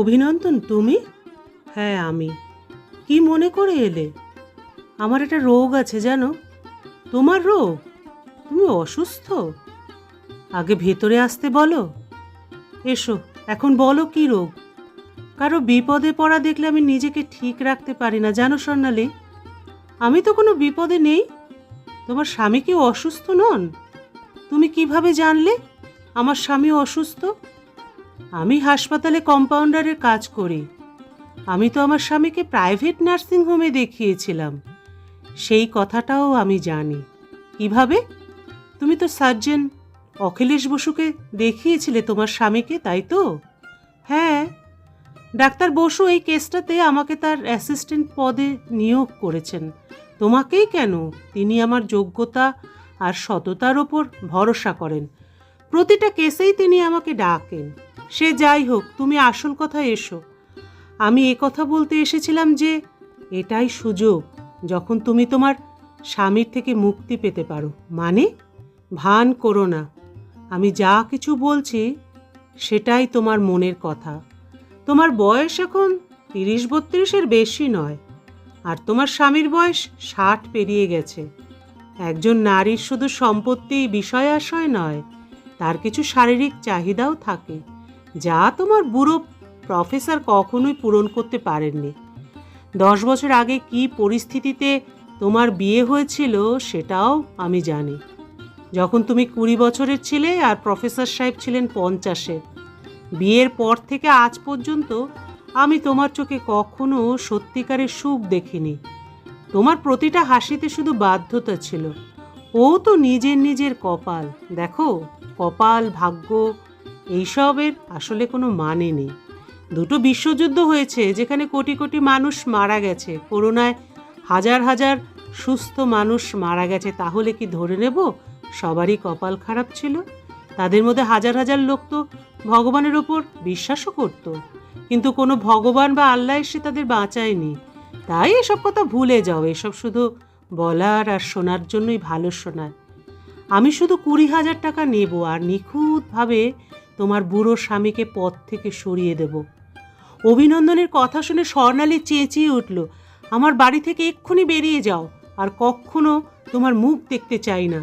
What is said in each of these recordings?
অভিনন্দন তুমি? হ্যাঁ আমি। কি মনে করে এলে? আমার একটা রোগ আছে, জানো? তোমার রোগ? তুমি অসুস্থ? আগে ভেতরে আসতে বলো। এসো, এখন বলো কি রোগ? কারও বিপদে পড়া দেখলে আমি নিজেকে ঠিক রাখতে পারি না, জানো স্বর্ণালী? আমি তো কোনো বিপদে নেই। তোমার স্বামী কি অসুস্থ নন? তুমি কীভাবে জানলে? আমার স্বামী অসুস্থ? আমি হাসপাতালে কম্পাউন্ডারের কাজ করি। আমি তো আমার স্বামীকে প্রাইভেট নার্সিং হোমে দেখিয়েছিলাম। সেই কথাটাও আমি জানি। কীভাবে? তুমি তো সার্জেন অখিলেশ বসুকে দেখিয়েছিলে তোমার স্বামীকে, তাই তো? হ্যাঁ। ডাক্তার বসু এই কেসটাতে আমাকে তার অ্যাসিস্ট্যান্ট পদে নিয়োগ করেছেন। তোমাকেই কেন? তিনি আমার যোগ্যতা আর সততার ওপর ভরসা করেন। প্রতিটা কেসেই তিনি আমাকে ডাকেন। সে যাই হোক, তুমি আসল কথা এসো। আমি এ কথা বলতে এসেছিলাম যে, এটাই সুযোগ যখন তুমি তোমার স্বামীর থেকে মুক্তি পেতে পারো। মানে? ভান করো না। আমি যা কিছু বলছি, সেটাই তোমার মনের কথা। তোমার বয়স এখন তিরিশ বত্রিশের বেশি নয়, আর তোমার স্বামীর বয়স ষাট পেরিয়ে গেছে। একজন নারীর শুধু সম্পত্তি বিষয় আশয় নয়, তার কিছু শারীরিক চাহিদাও থাকে। যা তোমার বুড়ো প্রফেসর কখনোই পূরণ করতে পারেননি। দশ বছর আগে কি পরিস্থিতিতে তোমার বিয়ে হয়েছিল সেটাও আমি জানি। যখন তুমি কুড়ি বছরের ছিলে আর প্রফেসর সাহেব ছিলেন পঞ্চাশে, বিয়ের পর থেকে আজ পর্যন্ত আমি তোমার চোখে কখনো সত্যিকারের সুখ দেখিনি। তোমার প্রতিটা হাসিতে শুধু বাধ্যতা ছিল। ও তো নিজের নিজের কপাল। দেখো, কপাল, ভাগ্য এইসবের আসলে কোনো মানে নেই। দুটো বিশ্বযুদ্ধ হয়েছে যেখানে কোটি কোটি মানুষ মারা গেছে। করোনায় হাজার হাজার সুস্থ মানুষ মারা গেছে, তাহলে কি ধরে নেব? সবারই কপাল খারাপ ছিল। তাদের মধ্যে হাজার হাজার লোক তো ভগবানের ওপর বিশ্বাসও করত। কিন্তু কোনো ভগবান বা আল্লাহ এসে তাদের বাঁচায়নি। তাই এসব কথা ভুলে যাও। এসব শুধু বলার আর শোনার জন্যই ভালো শোনায় আমি শুধু কুড়ি হাজার টাকা নেব আর নিখুঁতভাবে তোমার বুড়ো স্বামীকে পথ থেকে সরিয়ে দেব। অভিনন্দনের কথা শুনে স্বর্ণালী চেঁচিয়ে উঠল, আমার বাড়ি থেকে এক্ষুনি বেরিয়ে যাও, আর কখনো তোমার মুখ দেখতে চাই না।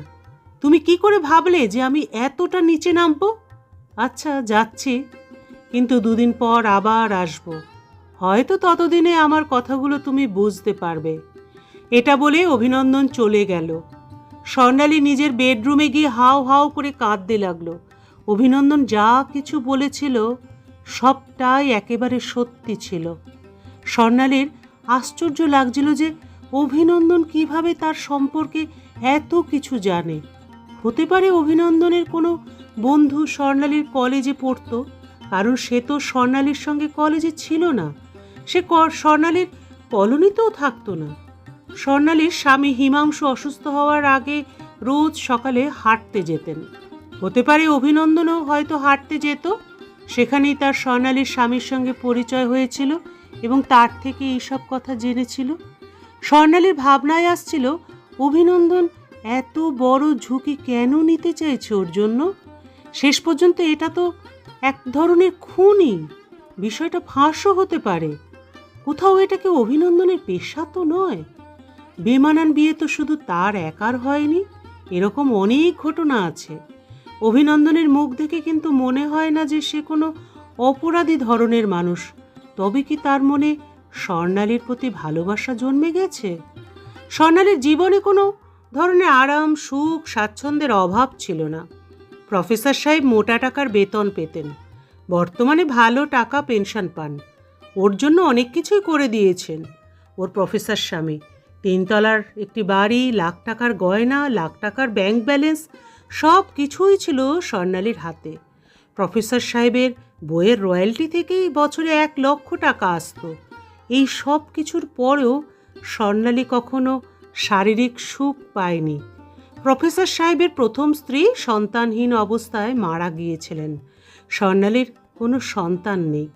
তুমি কি করে ভাবলে যে আমি এতটা নিচে নামবো? আচ্ছা যাচ্ছি, কিন্তু দুদিন পর আবার আসব। হয়তো ততদিনে আমার কথাগুলো তুমি বুঝতে পারবে। এটা বলে অভিনন্দন চলে গেল। স্বর্ণালী নিজের বেডরুমে গিয়ে হাও হাও করে কাঁদতে লাগল। অভিনন্দন যা কিছু বলেছিল, সবটাই একেবারে সত্যি ছিল। স্বর্ণালীর আশ্চর্য লাগছিল যে অভিনন্দন কীভাবে তার সম্পর্কে এত কিছু জানে। হতে পারে অভিনন্দনের কোনো বন্ধু স্বর্ণালীর কলেজে পড়তো, কারণ সে তো স্বর্ণালীর সঙ্গে কলেজে ছিল না। সে স্বর্ণালীর কলোনিতেও থাকতো না। স্বর্ণালীর স্বামী হিমাংশু অসুস্থ হওয়ার আগে রোজ সকালে হাঁটতে যেতেন। হতে পারে অভিনন্দনও হয়তো হাঁটতে যেত। সেখানেই তার স্বর্ণালীর স্বামীর সঙ্গে পরিচয় হয়েছিল এবং তার থেকে এইসব কথা জেনেছিল। স্বর্ণালীর ভাবনায় আসছিল, অভিনন্দন, এত বড় ঝুঁকি কেন নিতে চাইছে ওর জন্য? শেষ পর্যন্ত এটা তো এক ধরনের খুনই বিষয়টা ফাঁসও হতে পারে। কোথাও এটাকে অভিনন্দনের পেশা তো নয়। বেমানান বিয়ে তো শুধু তার একার হয়নি, এরকম অনেক ঘটনা আছে। অভিনন্দনের মুখ দেখে কিন্তু মনে হয় না যে সে কোনো অপরাধী ধরনের মানুষ। তবে কি তার মনে স্বর্ণালীর প্রতি ভালোবাসা জন্মে গেছে? স্বর্ণালীর জীবনে কোনো ধরনের আরাম, সুখ, স্বাচ্ছন্দ্যের অভাব ছিল না। প্রফেসর সাহেব মোটা টাকার বেতন পেতেন। বর্তমানে ভালো টাকা পেনশন পান। ওর জন্য অনেক কিছুই করে দিয়েছেন। ওর প্রফেসর স্বামী। তিনতলার একটি বাড়ি, লাখ টাকার গয়না, লাখ টাকার ব্যাংক ব্যালেন্স সব কিছুই ছিল স্বর্ণালীর হাতে। প্রফেসর সাহেবের বইয়ের রয়্যালটি থেকেই বছরে এক লক্ষ টাকা আসতো। এই সব কিছুর পরেও স্বর্ণালী কখনো শারীরিক সুখ পায়নি। প্রফেসর সাহেবের প্রথম স্ত্রী সন্তানহীন অবস্থায় মারা গিয়েছিলেন। স্বর্ণালীর কোনো সন্তান নেই।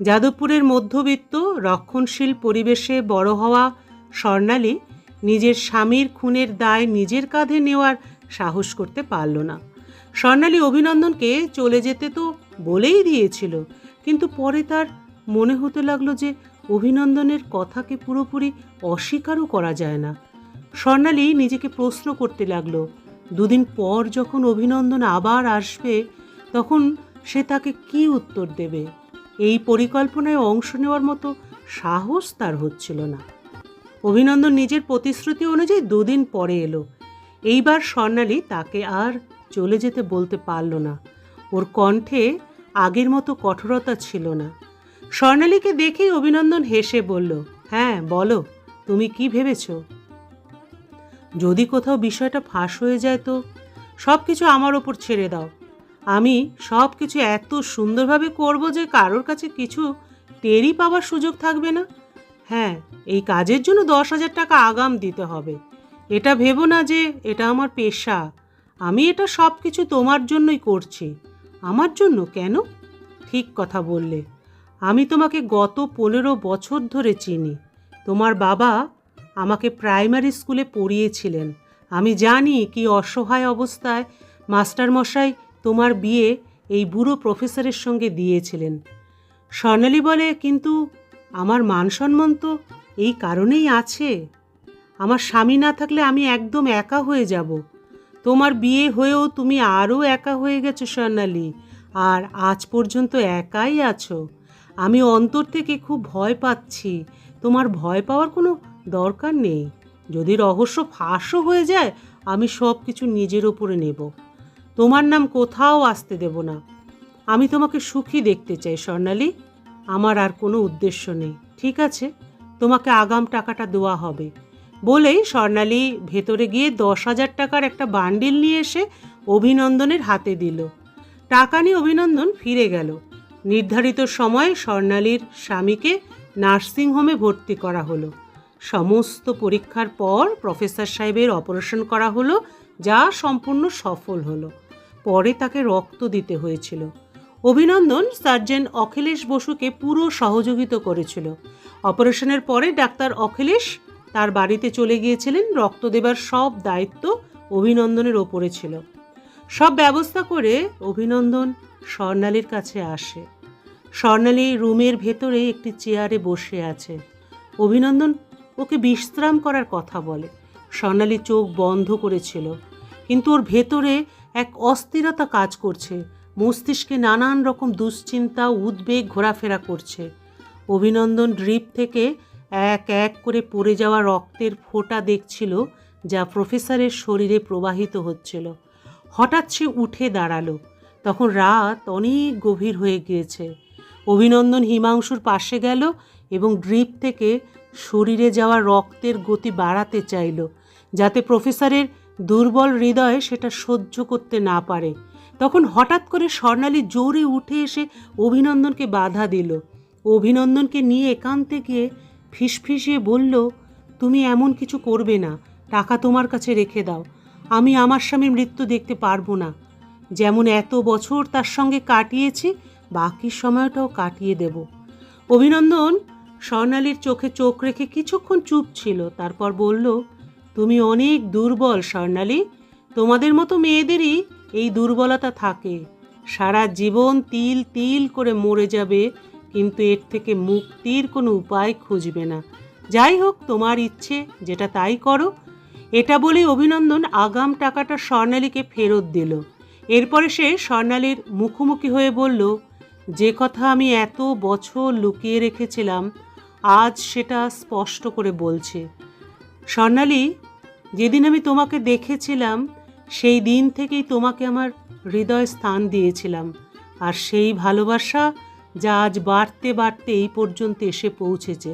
যাদবপুরের মধ্যবিত্ত, রক্ষণশীল পরিবেশে বড় হওয়া স্বর্ণালী নিজের স্বামীর খুনের দায় নিজের কাঁধে নেওয়ার সাহস করতে পারল না। স্বর্ণালী অভিনন্দনকে চলে যেতে তো বলেই দিয়েছিল, কিন্তু পরে তার মনে হতে লাগল যে অভিনন্দনের কথাকে পুরোপুরি অস্বীকারও করা যায় না। স্বর্ণালী নিজেকে প্রশ্ন করতে লাগল, দুদিন পর যখন অভিনন্দন আবার আসবে, তখন সে তাকে কি উত্তর দেবে? এই পরিকল্পনায় অংশ নেওয়ার মতো সাহস তার হচ্ছিল না। অভিনন্দন নিজের প্রতিশ্রুতি অনুযায়ী দুদিন পরে এলো এইবার স্বর্ণালী তাকে আর চলে যেতে বলতে পারল না। ওর কণ্ঠে আগের মতো কঠোরতা ছিল না। স্বর্ণালীকে দেখেই অভিনন্দন হেসে বলল হ্যাঁ বলো, তুমি কি ভেবেছো? যদি কোথাও বিষয়টা ফাঁস হয়ে যায় তো? সব কিছু আমার ওপর ছেড়ে দাও। আমি সব কিছু এত সুন্দরভাবে করব যে কারোর কাছে কিছু টেরই পাওয়ার সুযোগ থাকবে না। হ্যাঁ এই কাজের জন্য দশ হাজার টাকা আগাম দিতে হবে। এটা ভেবো না যে এটা আমার পেশা। আমি এটা সব কিছু তোমার জন্যই করছি। আমার জন্য কেন? ঠিক কথা বললে। আমি তোমাকে গত পনেরো বছর ধরে চিনি। তোমার বাবা আমাকে প্রাইমারি স্কুলে পড়িয়েছিলেন। আমি জানি কি অসহায় অবস্থায় মাস্টারমশাই তোমার বিয়ে এই বুড়ো প্রফেসরের সঙ্গে দিয়েছিলেন। স্বর্ণালী বলে, কিন্তু আমার মান সম্মান তো এই কারণেই আছে। আমার স্বামী না থাকলে আমি একদম একা হয়ে যাব। তোমার বিয়ে হয়েও তুমি আরও একা হয়ে গেছো, স্বর্ণালী, আর আজ পর্যন্ত একাই আছো। আমি অন্তর থেকে খুব ভয় পাচ্ছি। তোমার ভয় পাওয়ার কোনো দরকার নেই। যদি রহস্য ফাঁসও হয়ে যায়, আমি সব কিছু নিজের ওপরে নেব। তোমার নাম কোথাও আসতে দেব না। আমি তোমাকে সুখী দেখতে চাই, স্বর্ণালী। আমার আর কোনো উদ্দেশ্য নেই। ঠিক আছে, তোমাকে আগাম টাকাটা দেওয়া হবে। বলেই স্বর্ণালী ভেতরে গিয়ে দশ হাজার টাকার একটা বান্ডিল নিয়ে এসে অভিনন্দনের হাতে দিল। টাকা নিয়ে অভিনন্দন ফিরে গেল। নির্ধারিত সময় স্বর্ণালীর স্বামীকে নার্সিংহোমে ভর্তি করা হলো। সমস্ত পরীক্ষার পর প্রফেসর সাহেবের অপারেশন করা হলো, যা সম্পূর্ণ সফল হলো। পরে তাকে রক্ত দিতে হয়েছিল। অভিনন্দন সার্জেন অখিলেশ বসুকে পুরো সহযোগিতা করেছিল। অপারেশনের পরে ডাক্তার অখিলেশ তার বাড়িতে চলে গিয়েছিলেন, রক্ত দেবার সব দায়িত্ব অভিনন্দনের ওপরে ছিল। সব ব্যবস্থা করে অভিনন্দন স্বর্ণালীর কাছে আসে। স্বর্ণালী রুমের ভেতরে একটি চেয়ারে বসে আছে। অভিনন্দন ওকে বিশ্রাম করার কথা বলে। স্বর্ণালী চোখ বন্ধ করেছিল, কিন্তু ওর ভেতরে এক অস্থিরতা কাজ করছে। মস্তিষ্কে নানান রকম দুশ্চিন্তা, উদ্বেগ, ঘোরাফেরা করছে। অভিনন্দন ড্রিপ থেকে এক এক করে পড়ে যাওয়া রক্তের ফোঁটা দেখছিল যা প্রফেসরের শরীরে প্রবাহিত হচ্ছিল। হঠাৎ সে উঠে দাঁড়াল। তখন রাত অনেক গভীর হয়ে গিয়েছে। অভিনন্দন হিমাংশুর পাশে গেল এবং ড্রিপ থেকে শরীরে যাওয়া রক্তের গতি বাড়াতে চাইল, যাতে প্রফেসরের দুর্বল হৃদয়ে সেটা সহ্য করতে না পারে। তখন হঠাৎ করে স্বর্ণালী জোরে উঠে এসে অভিনন্দনকে বাধা দিল। অভিনন্দনকে নিয়ে একান্তে গিয়ে ফিসফিসিয়ে বলল, তুমি এমন কিছু করবে না, টাকা তোমার কাছে রেখে দাও। আমি আমার স্বামীর মৃত্যু দেখতে পারব না। যেমন এত বছর তার সঙ্গে কাটিয়েছি, বাকি সময়টাও কাটিয়ে দেব। অভিনন্দন। স্বর্ণালীর চোখে চোখ রেখে কিছুক্ষণ চুপ ছিল, তারপর বলল, তুমি অনেক দুর্বল স্বর্ণালী। তোমাদের মতো মেয়েদেরই এই দুর্বলতা থাকে। সারা জীবন তিল তিল করে মরে যাবে কিন্তু এর থেকে মুক্তির কোনো উপায় খুঁজবে না। যাই হোক, তোমার ইচ্ছে, যেটা তাই করো। এটা বলে অভিনন্দন আগাম টাকাটা স্বর্ণালীকে ফেরত দিল। এরপরে সে স্বর্ণালীর মুখোমুখি হয়ে বলল, যে কথা আমি এত বছর লুকিয়ে রেখেছিলাম, আজ সেটা স্পষ্ট করে বলছে। স্বর্ণালী, যেদিন আমি তোমাকে দেখেছিলাম, সেই দিন থেকেই তোমাকে আমার হৃদয় স্থান দিয়েছিলাম। আর সেই ভালোবাসা যা আজ বাড়তে বাড়তে এই পর্যন্ত এসে পৌঁছেছে।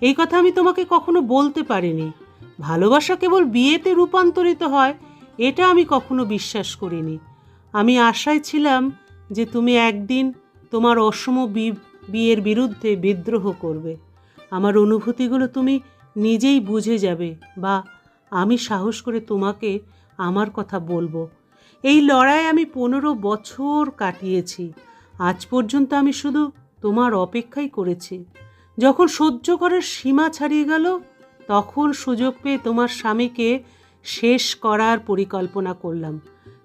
এই কথা আমি তোমাকে কখনো বলতে পারিনি। ভালোবাসা কেবল বিয়েতে রূপান্তরিত হয়, এটা আমি কখনো বিশ্বাস করিনি। আমি আশায় ছিলাম যে তুমি একদিন তোমার অসম বিয়ের বিরুদ্ধে বিদ্রোহ করবে। আমার অনুভূতিগুলো তুমি নিজেই বুঝে যাবে বা আমি সাহস করে তোমাকে আমার কথা বলব। এই লড়াই আমি পনেরো বছর কাটিয়েছি। আজ পর্যন্ত আমি শুধু তোমার অপেক্ষাই করেছি। যখন সহ্য করার সীমা ছাড়িয়ে গেল, তখন সুযোগ পেয়ে তোমার স্বামীকে শেষ করার পরিকল্পনা করলাম।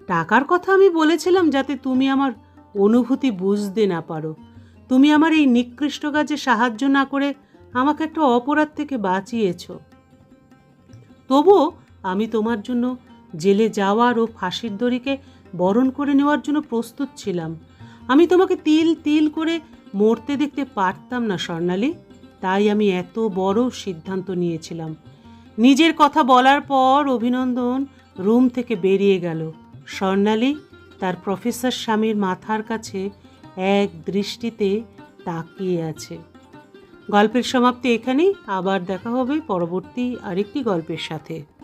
টাকার কথা আমি বলেছিলাম যাতে তুমি আমার অনুভূতি বুঝতে না পারো। তুমি আমার এই নিকৃষ্ট কাজে সাহায্য না করে আমাকে একটা অপরাধ থেকে বাঁচিয়েছ। তবুও আমি তোমার জন্য জেলে যাওয়ার ও ফাঁসির দড়িকে বরণ করে নেওয়ার জন্য প্রস্তুত ছিলাম। আমি তোমাকে তিল তিল করে মরতে দেখতে পারতাম না, স্বর্ণালী। তাই আমি এত বড় সিদ্ধান্ত নিয়েছিলাম। নিজের কথা বলার পর অভিনন্দন রুম থেকে বেরিয়ে গেল। স্বর্ণালী তার প্রফেসর স্বামীর মাথার কাছে এক দৃষ্টিতে তাকিয়ে আছে। গল্পের সমাপ্তি এখানেই, আবার দেখা হবে পরবর্তী আরেকটি গল্পের সাথে।